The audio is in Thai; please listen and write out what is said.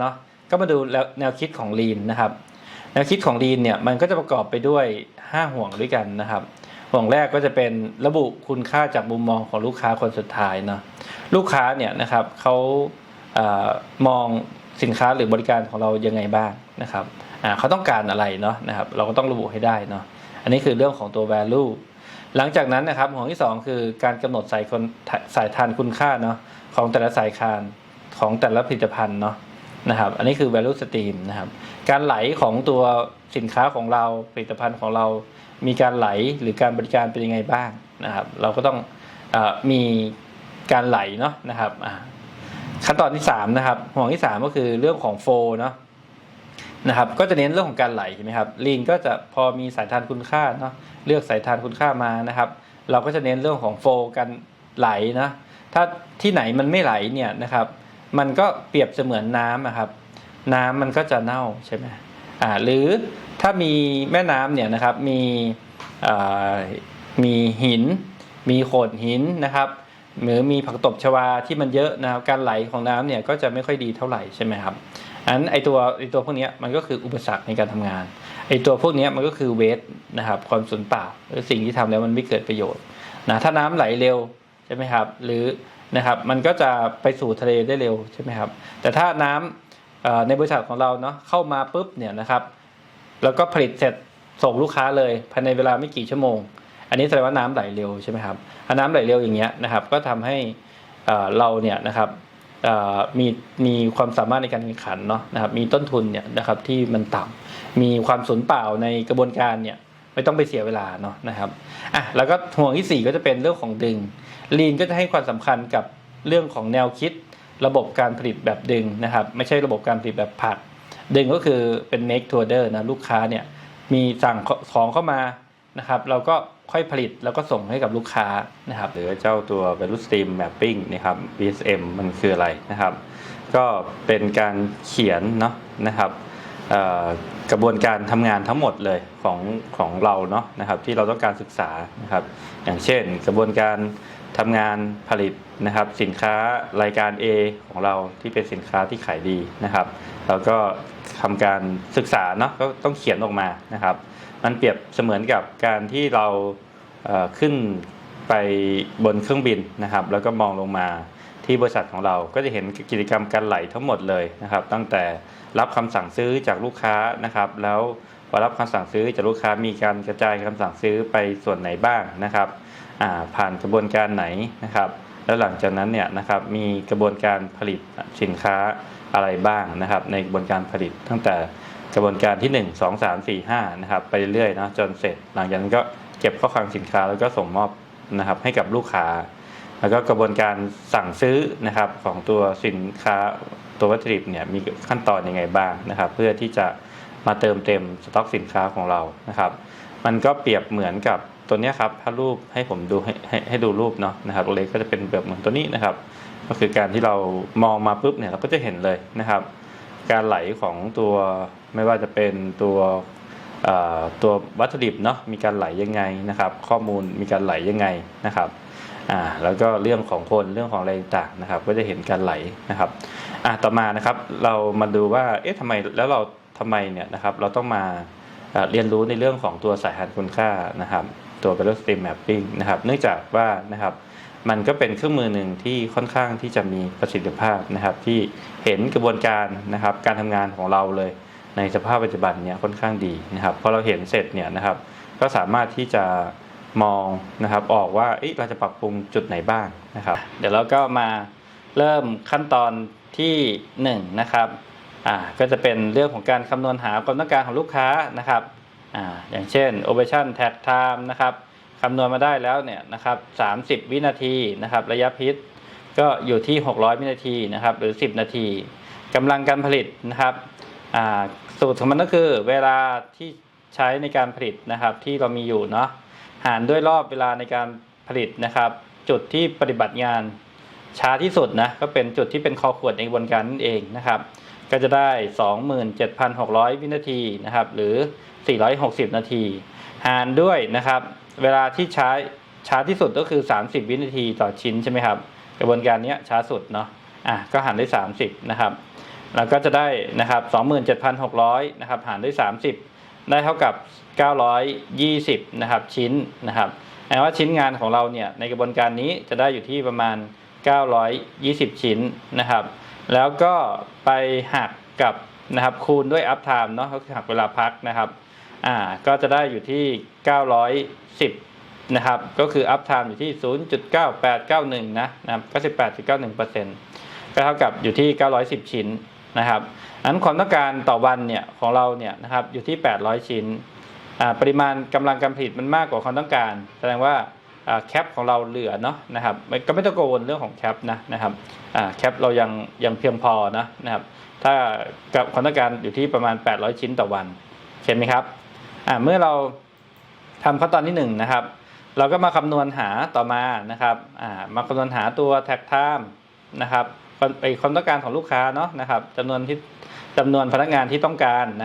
เนาะก็มาดูแลแนวคิดของลีนนะครับ แนวคิดของลีนเนี่ยมันก็จะประกอบไปด้วย 5 ห่วงด้วยกันนะครับ ห่วงแรกก็จะเป็นระบุคุณค่าจากมุมมองของลูกค้าคนสุดท้ายเนาะลูกค้าเนี่ยนะครับเขาเออมองสินค้าหรือบริการของเรายังไงบ้างนะครับเขาต้องการอะไรเนาะนะครับ เราก็ต้องระบุให้ได้เนาะอันนี้คือเรื่องของตัว value หลังจากนั้นนะครับห่วงที่ 2 คือการกำหนดสายคนสายทานคุณค่าเนาะของแต่ละสายคานของแต่ละผลิตภัณฑ์เนาะ นะครับ อันนี้คือ value stream นะครับ การไหลของตัวสินค้าของเราผลิตภัณฑ์ของเรา มีการไหลหรือการบริการเป็นยังไงบ้างนะครับ เราก็ต้องอมีการไหลเนาะนะครับขั้นตอนที่3นะครับห่วงที่ 3 ก็คือเรื่องของโฟเนาะนะครับ ก็จะเน้นเรื่องของการไหลใช่ไหมครับลีนก็จะพอมีสายทานคุณค่าเนาะเลือกสายทานคุณค่ามานะครับ เราก็จะเน้นเรื่องของโฟการไหลนะถ้าที่ไหนมันไม่ไหลเนี่ยนะครับ มันก็เปรียบเสมือนน้ำนะครับ น้ำมันก็จะเน่าใช่ไหมอ่าหรือถ้ามีแม่น้ำเนี่ยนะครับมีอ่ามีหิน มีโขดหินนะครับหรือมีผักตบชวาที่มันเยอะนะครับการไหลของน้ำเนี่ยก็จะไม่ค่อยดีเท่าไหร่ใช่ไหมครับอันไอตัวไอตัวพวกนี้มันก็คืออุปสรรคในการทำงานไอตัวพวกนี้มันก็คือเวทนะครับความสูญเปล่าหรือสิ่งที่ทำแล้วมันไม่เกิดประโยชน์นะถ้าน้ำไหลเร็วใช่ไหมครับ หรือ นะครับ มันก็จะไปสู่ทะเลได้เร็วใช่ไหมครับ แต่ถ้าน้ำเอ่อในบริษัทของเราเนาะเข้ามาปุ๊บเนี่ยนะครับ แล้วก็ผลิตเสร็จส่งลูกค้าเลยภายในเวลาไม่กี่ชั่วโมง อันนี้แสดงว่าน้ำไหลเร็วใช่ไหมครับถ้าน้ำไหลเร็วอย่างเงี้ยนะครับ ก็ทำให้เราเนี่ยนะครับมีมีความสามารถในการแข่งขันเนาะนะครับ มีต้นทุนเนี่ยนะครับที่มันต่ำมีความสูญเปล่าในกระบวนการเนี่ยไม่ต้องไปเสียเวลาเนาะนะครับอะแล้วก็ห่วงที่สี่ก็จะเป็นเรื่องของดึง ลีนก็จะให้ความสำคัญกับเรื่องของแนวคิดระบบการผลิตแบบดึงนะครับ ไม่ใช่ระบบการผลิตแบบผัก ดึงก็คือเป็น make to order นะลูกค้าเนี่ยมีสั่งของเข้ามานะครับ เราก็ค่อยผลิตแล้วก็ส่งให้กับลูกค้านะครับหรือเจ้าตัว value stream mapping นะครับ VSM มันคืออะไรนะครับ ก็เป็นการเขียนเนาะนะครับกระบวนการทำงานทั้งหมดเลยของของเราเนาะนะครับที่เราต้องการศึกษานะครับอย่างเช่นกระบวนการ ทำงานผลิตนะครับสินค้ารายการ A ของเราที่เป็นสินค้าที่ขายดีนะครับ แล้วก็ทำการศึกษาเนาะก็ต้องเขียนออกมานะครับ มันเปรียบเสมือนกับการที่เราขึ้นไปบนเครื่องบินนะครับ แล้วก็มองลงมาที่บริษัทของเราก็จะเห็นกิจกรรมการไหลทั้งหมดเลยนะครับ ตั้งแต่รับคำสั่งซื้อจากลูกค้านะครับ แล้วพอรับคำสั่งซื้อจากลูกค้ามีการกระจายคำสั่งซื้อไปส่วนไหนบ้างนะครับ ผ่านกระบวนการไหนนะครับ แล้วหลังจากนั้นเนี่ยนะครับมีกระบวนการผลิตสินค้าอะไรบ้างนะครับ ในกระบวนการผลิตตั้งแต่กระบวนการที่ 1 2 3 4 5นะครับไปเรื่อยๆนะจนเสร็จ หลังจากนั้นก็เก็บข้อคลังสินค้าแล้วก็ส่งมอบนะครับให้กับลูกค้า แล้วก็กระบวนการสั่งซื้อนะครับของตัวสินค้าตัววัตถุดิบเนี่ยมีขั้นตอนยังไงบ้างนะครับ เพื่อที่จะมาเติมเต็มสต็อกสินค้าของเรานะครับ มันก็เปรียบเหมือนกับ ตัวนี้ครับถ้ารูปให้ผมดูให้ให้ให้ดูรูปเนาะนะครับตัวเล็กก็จะเป็นแบบเหมือนตัวนี้นะครับ ก็คือการที่เรามองมาปุ๊บเนี่ยเราก็จะเห็นเลยนะครับ การไหลของตัวไม่ว่าจะเป็นตัวตัววัตถุดิบเนาะมีการไหลยังไงนะครับ ข้อมูลมีการไหลยังไงนะครับอ่าแล้วก็เรื่องของคนเรื่องของอะไรต่างนะครับ ก็จะเห็นการไหลนะครับอ่าต่อมานะครับเรามาดูว่าเอ๊ะทำไมแล้วเราทำไมเนี่ยนะครับเราต้องมาเอ่อเรียนรู้ในเรื่องของตัวสายหันคุณค่านะครับ ตัว value stream mapping นะครับเนื่องจากว่านะครับมันก็เป็นเครื่องมือหนึ่งที่ค่อนข้างที่จะมีประสิทธิภาพนะครับ ที่เห็นกระบวนการนะครับ การทำงานของเราเลย ในสภาพปัจจุบันเนี่ยค่อนข้างดีนะครับพอเราเห็นเสร็จเนี่ยนะครับ ก็สามารถที่จะมองนะครับออกว่าเอ๊ะเราจะปรับปรุงจุดไหนบ้างนะครับ เดี๋ยวเราก็มาเริ่มขั้นตอนที่1นะครับอ่าก็จะเป็นเรื่องของการคำนวณหาความต้องการของลูกค้านะครับ อ่าอย่างเช่น operation tag time นะครับคำนวณมาได้แล้วเนี่ยนะครับ30 วินาทีนะครับระยะพิษก็อยู่ที่ 600 วินาทีนะครับหรือ 10 นาทีกำลังการผลิตนะครับสูตรของมันก็คือเวลาที่ใช้ในการผลิตนะครับที่เรามีอยู่เนาะหารด้วยรอบเวลาในการผลิตนะครับ จุดที่ปฏิบัติงานช้าที่สุดนะก็เป็นจุดที่เป็นคอขวดในกระบวนการนั่นเองนะครับ ก็จะได้ 27,600 วินาทีนะครับ หรือ 460 นาที หารด้วยนะครับ เวลาที่ใช้ช้าที่สุดก็คือ 30 วินาทีต่อชิ้นใช่ไหมครับ กระบวนการนี้ช้าสุดเนาะอะก็หารด้วย30 นะครับเราก็จะได้นะครับ 27,600 นะครับ หารด้วย 30 ได้เท่ากับ 920 นะครับ ชิ้นนะครับแปลว่าชิ้นงานของเราเนี่ยในกระบวนการนี้จะได้อยู่ที่ประมาณ 920 ชิ้นนะครับ แล้วก็ไปหักกับนะครับคูณด้วย up time เนาะก็คือหักเวลาพักนะครับอ่าก็จะได้อยู่ที่ 910 นะครับ ก็คือ up time อยู่ที่ 0.9891 นะนะครับ98.91%ก็เท่ากับอยู่ที่ 910 ชิ้นนะครับอันความต้องการต่อวันเนี่ยของเราเนี่ยนะครับอยู่ที่ 800 ชิ้นอ่าปริมาณกำลังการผลิตมันมากกว่าความต้องการ แสดงว่า แคปของเราเหลือเนาะนะครับก็ไม่ต้องกังวลเรื่องของแคปนะนะครับแคปเรายังยังเพียงพอนะนะครับถ้าความต้องการอยู่ที่ประมาณ 800 ชิ้นต่อวันเห็นไหมครับเมื่อเราทำขั้นตอนที่หนึ่งนะครับเราก็มาคำนวณหาต่อมานะครับมาคำนวณหาตัวแท็กไทม์นะครับไปความต้องการของลูกค้าเนาะนะครับจำนวนที่จำนวนพนักงานที่ต้องการนะ